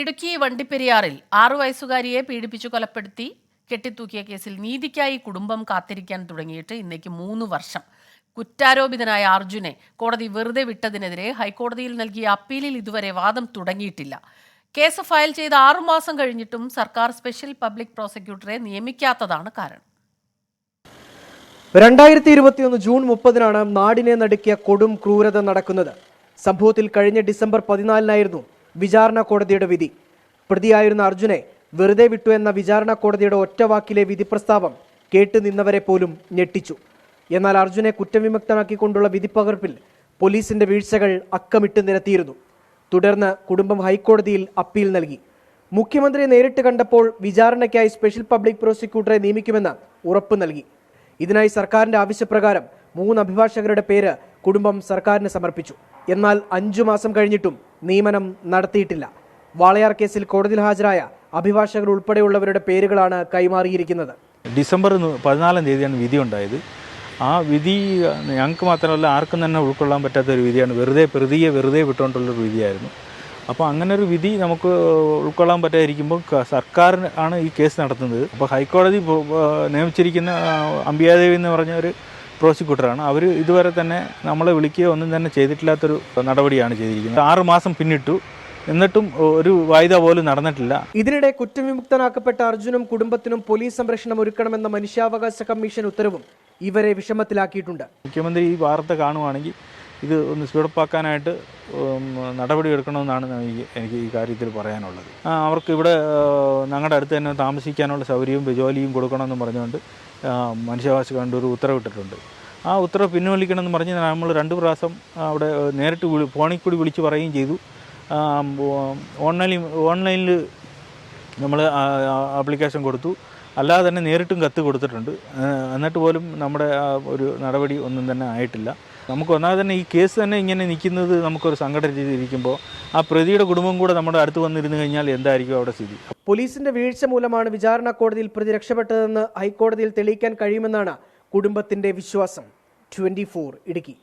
ഇടുക്കി വണ്ടിപ്പെരിയാറിൽ ആറു വയസ്സുകാരിയെ പീഡിപ്പിച്ചു കൊലപ്പെടുത്തി കെട്ടിത്തൂക്കിയ കേസിൽ നീതിക്കായി കുടുംബം കാത്തിരിക്കാൻ തുടങ്ങിയിട്ട് ഇന്നേക്ക് മൂന്ന് വർഷം. കുറ്റാരോപിതനായ അർജുനെ കോടതി വെറുതെ വിട്ടതിനെതിരെ ഹൈക്കോടതിയിൽ നൽകിയ അപ്പീലിൽ ഇതുവരെ വാദം തുടങ്ങിയിട്ടില്ല. കേസ് ഫയൽ ചെയ്ത് ആറുമാസം കഴിഞ്ഞിട്ടും സർക്കാർ സ്പെഷ്യൽ പബ്ലിക് പ്രോസിക്യൂട്ടറെ നിയമിക്കാത്തതാണ് കാരണം. രണ്ടായിരത്തി ഇരുപത്തിയൊന്ന് ജൂൺ മുപ്പതിനാണ് നാടിനെ നടുക്കിയ കൊടും ക്രൂരത നടക്കുന്നത്. സംഭവത്തിൽ കഴിഞ്ഞ ഡിസംബർ പതിനാലിനായിരുന്നു വിചാരണ കോടതിയുടെ വിധി. പ്രതിയായിരുന്ന അർജുനെ വെറുതെ വിട്ടു എന്ന വിചാരണ കോടതിയുടെ ഒറ്റവാക്കിലെ വിധി പ്രസ്താവം കേട്ടു നിന്നവരെ പോലും ഞെട്ടിച്ചു. എന്നാൽ അർജുനെ കുറ്റവിമുക്തനാക്കിക്കൊണ്ടുള്ള വിധിപ്പകർപ്പിൽ പോലീസിന്റെ വീഴ്ചകൾ അക്കമിട്ട് നിരത്തിയിരുന്നു. തുടർന്ന് കുടുംബം ഹൈക്കോടതിയിൽ അപ്പീൽ നൽകി. മുഖ്യമന്ത്രിയെ നേരിട്ട് കണ്ടപ്പോൾ വിചാരണയ്ക്കായി സ്പെഷ്യൽ പബ്ലിക് പ്രോസിക്യൂട്ടറെ നിയമിക്കുമെന്ന് ഉറപ്പ് നൽകി. ഇതിനായി സർക്കാരിന്റെ ആവശ്യപ്രകാരം മൂന്ന് അഭിഭാഷകരുടെ പേര് കുടുംബം സർക്കാരിന് സമർപ്പിച്ചു. എന്നാൽ അഞ്ചു മാസം കഴിഞ്ഞിട്ടും നിയമനം നടത്തിയിട്ടില്ല. വാളയാർ കേസിൽ കോടതിയിൽ ഹാജരായ അഭിഭാഷകർ ഉൾപ്പെടെയുള്ളവരുടെ പേരുകളാണ് കൈമാറിയിരിക്കുന്നത്. ഡിസംബർ പതിനാലാം തീയതിയാണ് വിധി ഉണ്ടായത്. ആ വിധി ഞങ്ങൾക്ക് മാത്രമല്ല ആർക്കും തന്നെ ഉൾക്കൊള്ളാൻ പറ്റാത്ത ഒരു വിധിയാണ്. വെറുതെ പ്രതിയെ വെറുതെ വിട്ടുകൊണ്ടുള്ളൊരു വിധിയായിരുന്നു. അപ്പോൾ അങ്ങനെ ഒരു വിധി നമുക്ക് ഉൾക്കൊള്ളാൻ പറ്റാതിരിക്കുമ്പോൾ സർക്കാർ ആണ് ഈ കേസ് നടത്തുന്നത്. അപ്പോൾ ഹൈക്കോടതി നിയമിച്ചിരിക്കുന്ന അംബിയാദേവി എന്ന് പറഞ്ഞ ഒരു പ്രോസിക്യൂട്ടറാണ്. അവർ ഇതുവരെ തന്നെ നമ്മളെ വിളിക്കുകയോ ഒന്നും തന്നെ ചെയ്തിട്ടില്ലാത്തൊരു നടപടിയാണ് ചെയ്തിരിക്കുന്നത്. ആറ് മാസം പിന്നിട്ടു. എന്നിട്ടും ഒരു വായുത പോലും നടന്നിട്ടില്ല. ഇതിനിടെ കുറ്റവിമുക്തനാക്കപ്പെട്ട അർജുനും കുടുംബത്തിനും പോലീസ് സംരക്ഷണം ഒരുക്കണമെന്ന മനുഷ്യാവകാശ കമ്മീഷൻ ഉത്തരവും ഇവരെ വിഷമത്തിലാക്കിയിട്ടുണ്ട്. മുഖ്യമന്ത്രി ഈ വാർത്ത കാണുവാണെങ്കിൽ ഇത് ഒന്ന് സ്പീഡപ്പാക്കാനായിട്ട് നടപടിയെടുക്കണമെന്നാണ് എനിക്ക് ഈ കാര്യത്തിൽ പറയാനുള്ളത്. അവർക്ക് ഇവിടെ ഞങ്ങളുടെ അടുത്ത് തന്നെ താമസിക്കാനുള്ള സൗകര്യവും ജോലിയും കൊടുക്കണമെന്ന് പറഞ്ഞുകൊണ്ട് മനുഷ്യവാസി കണ്ട് ഒരു ഉത്തരവിട്ടിട്ടുണ്ട്. ആ ഉത്തരവ് പിൻവലിക്കണമെന്ന് പറഞ്ഞ് നമ്മൾ രണ്ട് പ്രാവശ്യം അവിടെ നേരിട്ട് വിളി ഫോണിൽ കൂടി വിളിച്ച് പറയുകയും ചെയ്തു. ഓൺലൈനിൽ ഓൺലൈനിൽ നമ്മൾ ആപ്ലിക്കേഷൻ കൊടുത്തു. അല്ലാതെ തന്നെ നേരിട്ടും കത്ത് കൊടുത്തിട്ടുണ്ട്. എന്നിട്ട് പോലും നമ്മുടെ ഒരു നടപടി ഒന്നും തന്നെ ആയിട്ടില്ല. നമുക്ക് ഒന്നാമത് തന്നെ ഈ കേസ് തന്നെ ഇങ്ങനെ നിൽക്കുന്നത് നമുക്കൊരു സങ്കടം രീതിയിലിരിക്കുമ്പോൾ ആ പ്രതിയുടെ കുടുംബം കൂടെ നമ്മുടെ അടുത്ത് വന്നിരുന്നു കഴിഞ്ഞാൽ എന്തായിരിക്കും അവിടെ സ്ഥിതി? പോലീസിന്റെ വീഴ്ച മൂലമാണ് വിചാരണ കോടതിയിൽ പ്രതി രക്ഷപ്പെട്ടതെന്ന് ഹൈക്കോടതിയിൽ തെളിയിക്കാൻ കഴിയുമെന്നാണ് കുടുംബത്തിന്റെ വിശ്വാസം. ട്വന്റി ഇടുക്കി.